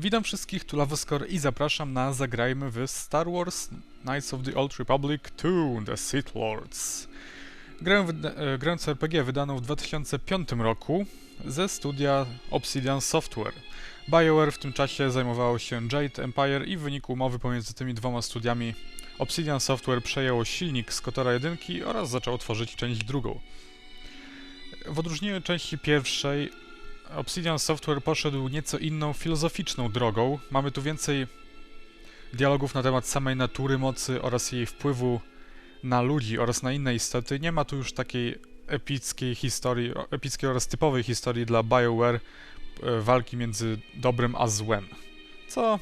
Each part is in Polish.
Witam wszystkich, tu Lavoskor i zapraszam na Zagrajmy w Star Wars Knights of the Old Republic 2 The Sith Lords. Grę, grę RPG wydaną w 2005 roku ze studia Obsidian Software. BioWare w tym czasie zajmowało się Jade Empire i w wyniku umowy pomiędzy tymi dwoma studiami Obsidian Software przejęło silnik z Kotora 1 oraz zaczęło tworzyć część drugą. W odróżnieniu od części pierwszej, Obsidian Software poszedł nieco inną filozoficzną drogą. Mamy tu więcej dialogów na temat samej natury mocy oraz jej wpływu na ludzi oraz na inne istoty. Nie ma tu już takiej epickiej historii, epickiej oraz typowej historii dla BioWare e, walki między dobrem a złem. Co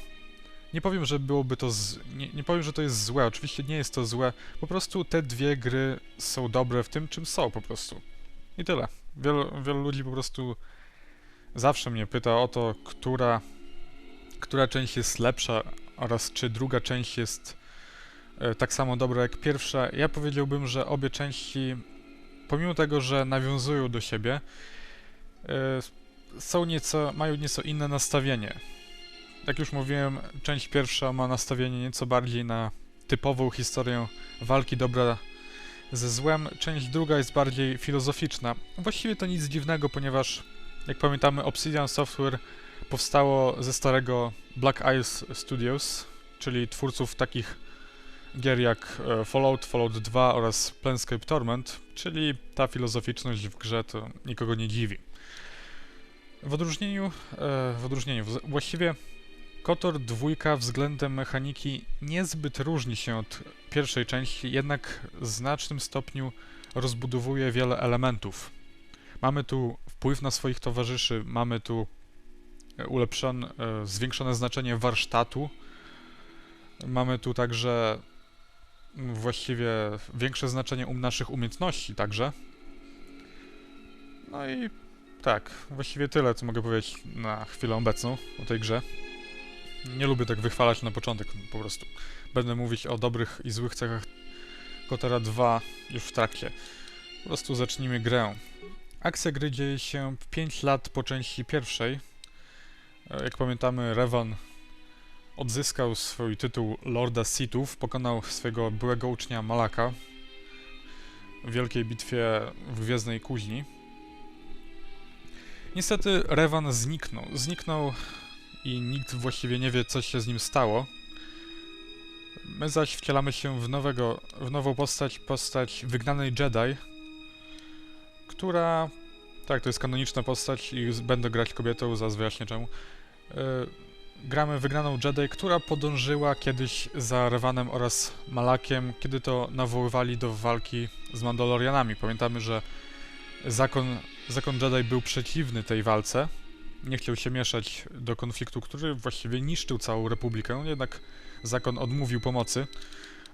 nie powiem, że byłoby to z... nie, nie powiem, że to jest złe. Oczywiście nie jest to złe. Po prostu te dwie gry są dobre w tym, czym są po prostu. I tyle. Wielu, wielu ludzi po prostu zawsze mnie pyta o to, która, która część jest lepsza oraz czy druga część jest e, tak samo dobra jak pierwsza. Ja powiedziałbym, że obie części, pomimo tego, że nawiązują do siebie, e, są nieco, mają nieco inne nastawienie. Jak już mówiłem, część pierwsza ma nastawienie nieco bardziej na typową historię walki dobra ze złem. Część druga jest bardziej filozoficzna. Właściwie to nic dziwnego, ponieważ jak pamiętamy Obsidian Software powstało ze starego Black Isles Studios, czyli twórców takich gier jak e, Fallout, Fallout 2 oraz Planescape Torment, czyli ta filozoficzność w grze to nikogo nie dziwi. W odróżnieniu, e, w odróżnieniu, właściwie KOTOR 2 względem mechaniki niezbyt różni się od pierwszej części, jednak w znacznym stopniu rozbudowuje wiele elementów. Mamy tu wpływ na swoich towarzyszy, mamy tu e, ulepszone, e, zwiększone znaczenie warsztatu, mamy tu także mm, właściwie większe znaczenie um naszych umiejętności także. No i tak, właściwie tyle, co mogę powiedzieć na chwilę obecną o tej grze. Nie lubię tak wychwalać na początek, po prostu. Będę mówić o dobrych i złych cechach Kotera 2 już w trakcie. Po prostu zacznijmy grę. Akcja gry dzieje się 5 lat po części pierwszej. E, Jak pamiętamy, Revan odzyskał swój tytuł Lorda Sithów, pokonał swojego byłego ucznia Malaka w wielkiej bitwie w Gwiezdnej Kuźni. Niestety Revan zniknął. Zniknął i nikt właściwie nie wie, co się z nim stało. My zaś wcielamy się w, nowego, w nową postać, postać wygnanej Jedi, która... Tak, to jest kanoniczna postać i będę grać kobietą, zaraz wyjaśnię czemu. Yy, gramy wygraną Jedi, która podążyła kiedyś za Revanem oraz Malakiem, kiedy to nawoływali do walki z Mandalorianami. Pamiętamy, że zakon, zakon Jedi był przeciwny tej walce, nie chciał się mieszać do konfliktu, który właściwie niszczył całą Republikę, jednak zakon odmówił pomocy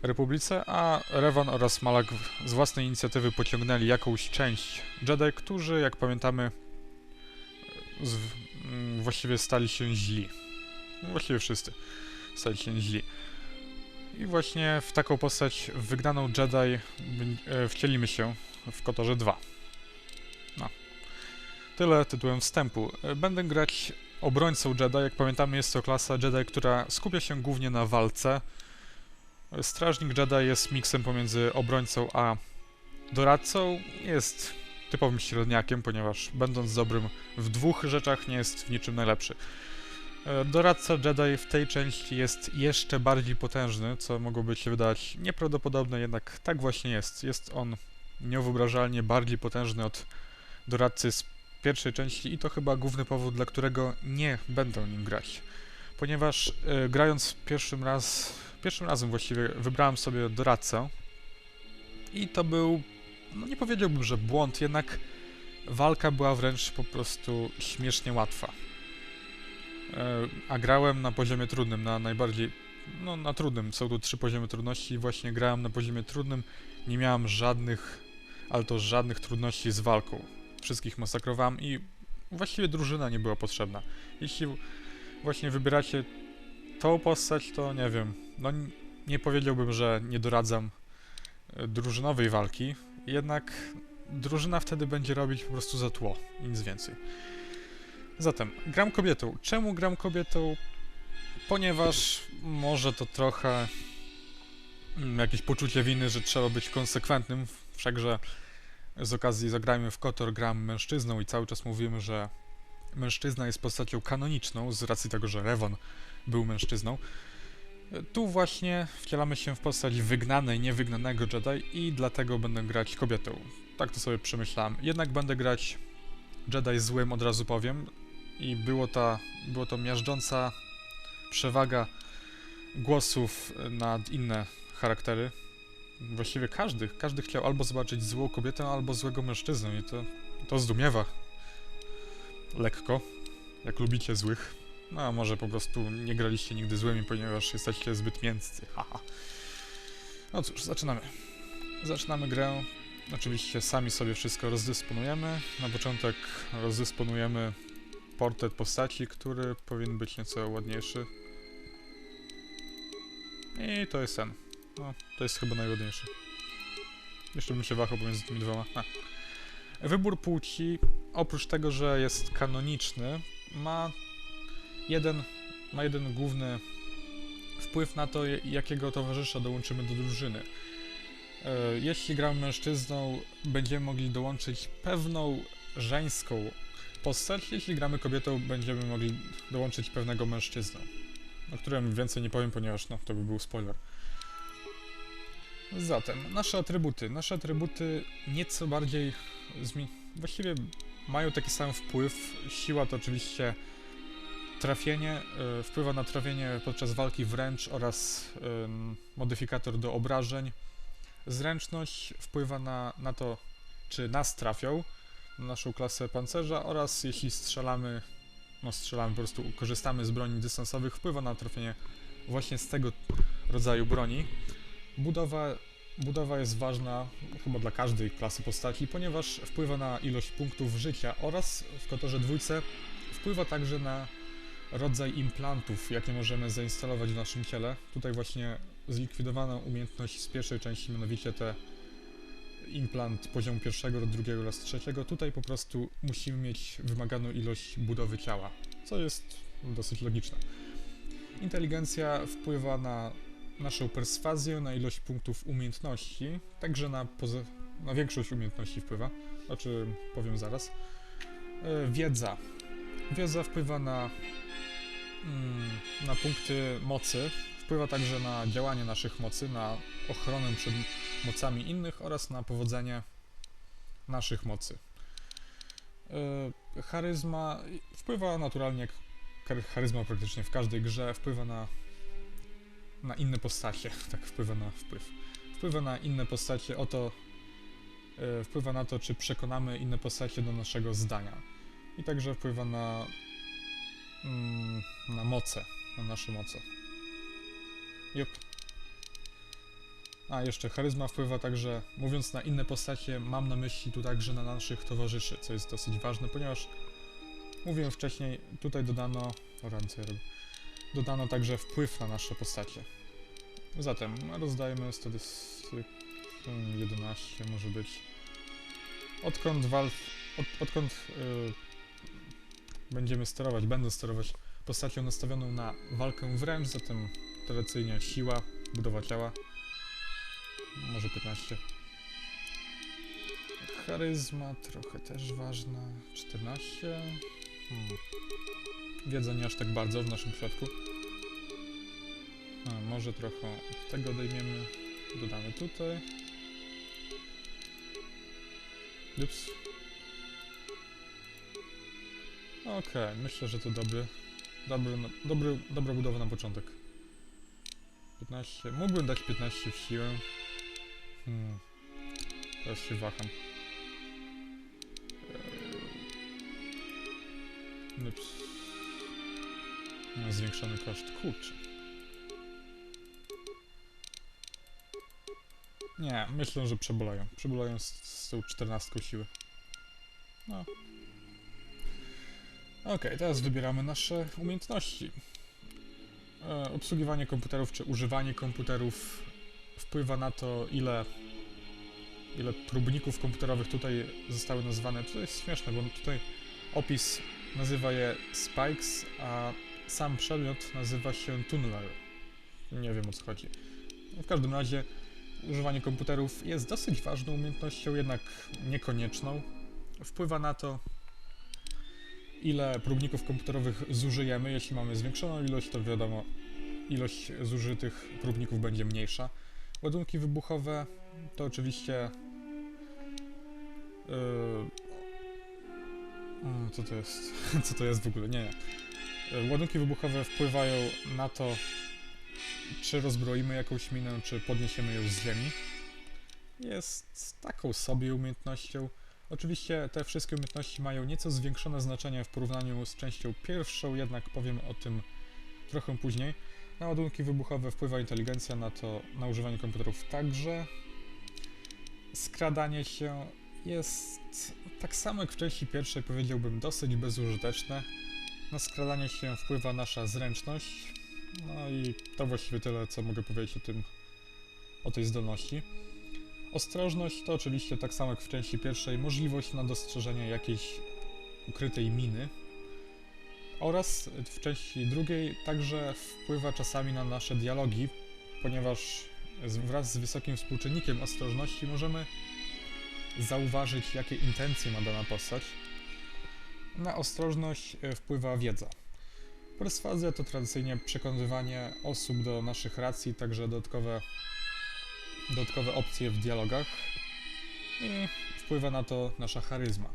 Republice, a Revan oraz Malak z własnej inicjatywy pociągnęli jakąś część Jedi, którzy, jak pamiętamy, z, mm, właściwie stali się źli. Właściwie wszyscy stali się źli. I właśnie w taką postać wygnaną Jedi e, wcielimy się w Kotorze 2. No. Tyle tytułem wstępu. E, Będę grać obrońcą Jedi. Jak pamiętamy, jest to klasa Jedi, która skupia się głównie na walce. Strażnik Jedi jest miksem pomiędzy obrońcą a doradcą. Jest typowym średniakiem, ponieważ będąc dobrym w dwóch rzeczach, nie jest w niczym najlepszy. E, Doradca Jedi w tej części jest jeszcze bardziej potężny, co mogłoby się wydać nieprawdopodobne, jednak tak właśnie jest. Jest on niewyobrażalnie bardziej potężny od doradcy z pierwszej części i to chyba główny powód, dla którego nie będę nim grać. Ponieważ e, grając pierwszym raz, pierwszym razem właściwie wybrałem sobie doradcę i to był, no nie powiedziałbym, że błąd, jednak walka była wręcz po prostu śmiesznie łatwa. E, a grałem na poziomie trudnym, na najbardziej, no na trudnym, są tu trzy poziomy trudności i właśnie grałem na poziomie trudnym, nie miałem żadnych, ale to żadnych trudności z walką. Wszystkich masakrowałem i właściwie drużyna nie była potrzebna. Jeśli właśnie wybieracie tą postać, to nie wiem, no nie powiedziałbym, że nie doradzam e, drużynowej walki, jednak drużyna wtedy będzie robić po prostu za tło nic więcej. Zatem, gram kobietą. Czemu gram kobietą? ponieważ może to trochę mm, jakieś poczucie winy, że trzeba być konsekwentnym, wszakże z okazji zagrajmy w Kotor, gram mężczyzną i cały czas mówimy, że mężczyzna jest postacią kanoniczną z racji tego, że Revon był mężczyzną. Tu właśnie wcielamy się w postać wygnanej, niewygnanego Jedi i dlatego będę grać kobietą. Tak to sobie przemyślałem. Jednak będę grać Jedi złym, od razu powiem. I było, ta, było to miażdżąca przewaga głosów nad inne charaktery. Właściwie każdy, każdy chciał albo zobaczyć złą kobietę, albo złego mężczyznę i to, to zdumiewa. Lekko, jak lubicie złych. No, a może po prostu nie graliście nigdy złymi, ponieważ jesteście zbyt mięscy. Haha. No cóż, zaczynamy. Zaczynamy grę. Oczywiście sami sobie wszystko rozdysponujemy. Na początek rozdysponujemy portret postaci, który powinien być nieco ładniejszy. I to jest ten. No, to jest chyba najładniejszy. Jeszcze bym się wahał pomiędzy tymi dwoma. A. Wybór płci, oprócz tego, że jest kanoniczny, ma jeden, ma jeden główny wpływ na to, jakiego towarzysza dołączymy do drużyny. E, Jeśli gramy mężczyzną, będziemy mogli dołączyć pewną żeńską postać. Jeśli gramy kobietą, będziemy mogli dołączyć pewnego mężczyznę. O którym więcej nie powiem, ponieważ no, to by był spoiler. Zatem, nasze atrybuty. Nasze atrybuty nieco bardziej zmi... właściwie mają taki sam wpływ. Siła to oczywiście trafienie, y, wpływa na trafienie podczas walki wręcz oraz y, modyfikator do obrażeń. Zręczność wpływa na, na to, czy nas trafią, na naszą klasę pancerza oraz jeśli strzelamy, no strzelamy, po prostu korzystamy z broni dystansowych, wpływa na trafienie właśnie z tego rodzaju broni. Budowa, budowa jest ważna chyba dla każdej klasy postaci, ponieważ wpływa na ilość punktów życia oraz w Kotorze dwójce wpływa także na rodzaj implantów, jakie możemy zainstalować w naszym ciele. Tutaj właśnie zlikwidowano umiejętność z pierwszej części, mianowicie te implant poziomu pierwszego, drugiego oraz trzeciego. Tutaj po prostu musimy mieć wymaganą ilość budowy ciała, co jest dosyć logiczne. Inteligencja wpływa na naszą perswazję, na ilość punktów umiejętności, także na, na większość umiejętności wpływa, o czym powiem zaraz. E, Wiedza. Wiedza wpływa na, mm, na punkty mocy, wpływa także na działanie naszych mocy, na ochronę przed mocami innych oraz na powodzenie naszych mocy. E, Charyzma wpływa naturalnie, jak char- charyzma praktycznie w każdej grze, wpływa na, na inne postacie, tak wpływa na wpływ. Wpływa na inne postacie, oto e, wpływa na to, czy przekonamy inne postacie do naszego zdania. I także wpływa na, mm, na moce, na nasze moce. Jup. A, jeszcze charyzma wpływa także, mówiąc na inne postacie, mam na myśli tu także na naszych towarzyszy, co jest dosyć ważne, ponieważ mówiłem wcześniej, tutaj dodano, o ręce dodano także wpływ na nasze postacie. Zatem rozdajmy statystyk 11 może być. Odkąd Valve, od, odkąd y, będziemy sterować, będę sterować postacią nastawioną na walkę wręcz, zatem tradycyjnie siła, budowa ciała. Może 15. Charyzma trochę też ważna. 14. Hmm. Wiedza nie aż tak bardzo w naszym przypadku. A, może trochę tego odejmiemy. Dodamy tutaj. Ups. Okej, myślę, że to dobry, dobry, dobry, dobra budowa na początek. 15. Mógłbym dać 15 w siłę. Hmm. Teraz się waham. Ups. Zwiększony koszt. Kurczę. Nie, myślę, że przebolają. Przebolają z, z tą 14 siły. No. Okej, teraz wybieramy nasze umiejętności. E, obsługiwanie komputerów czy używanie komputerów wpływa na to, ile, ile próbników komputerowych tutaj zostały nazwane. To jest śmieszne, bo tutaj opis nazywa je spikes, a sam przedmiot nazywa się tunneler. Nie wiem o co chodzi. W każdym razie używanie komputerów jest dosyć ważną umiejętnością, jednak niekonieczną. Wpływa na to, ile próbników komputerowych zużyjemy. Jeśli mamy zwiększoną ilość, to wiadomo, ilość zużytych próbników będzie mniejsza. Ładunki wybuchowe to oczywiście. Yy, mm, co to jest? Co to jest w ogóle? Nie. Yy, Ładunki wybuchowe wpływają na to, czy rozbroimy jakąś minę, czy podniesiemy ją z ziemi. Jest taką sobie umiejętnością. Oczywiście te wszystkie umiejętności mają nieco zwiększone znaczenie w porównaniu z częścią pierwszą, jednak powiem o tym trochę później. Na ładunki wybuchowe wpływa inteligencja, na to na używanie komputerów także. Skradanie się jest tak samo jak w części pierwszej, powiedziałbym, dosyć bezużyteczne. Na skradanie się wpływa nasza zręczność. No i to właściwie tyle, co mogę powiedzieć o tym, o tej zdolności. Ostrożność to oczywiście tak samo jak w części pierwszej możliwość na dostrzeżenie jakiejś ukrytej miny oraz w części drugiej także wpływa czasami na nasze dialogi, ponieważ wraz z wysokim współczynnikiem ostrożności możemy zauważyć, jakie intencje ma dana postać. Na ostrożność e, wpływa wiedza. Perswazja to tradycyjnie przekonywanie osób do naszych racji, także dodatkowe, dodatkowe opcje w dialogach i wpływa na to nasza charyzma.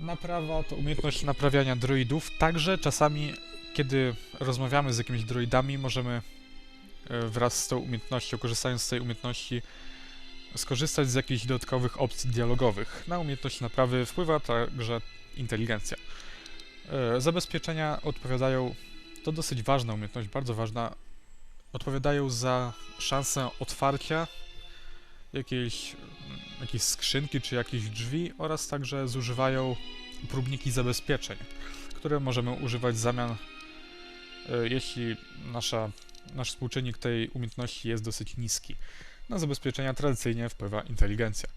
Naprawa to umiejętność naprawiania droidów, także czasami, kiedy rozmawiamy z jakimiś droidami, możemy e, wraz z tą umiejętnością, korzystając z tej umiejętności, skorzystać z jakichś dodatkowych opcji dialogowych. Na umiejętność naprawy wpływa także inteligencja. E, Zabezpieczenia odpowiadają, to dosyć ważna umiejętność, bardzo ważna, odpowiadają za szansę otwarcia jakiejś, jakiejś skrzynki czy jakichś drzwi oraz także zużywają próbniki zabezpieczeń, które możemy używać w zamian, e, jeśli nasza, nasz współczynnik tej umiejętności jest dosyć niski. Na zabezpieczenia tradycyjnie wpływa inteligencja.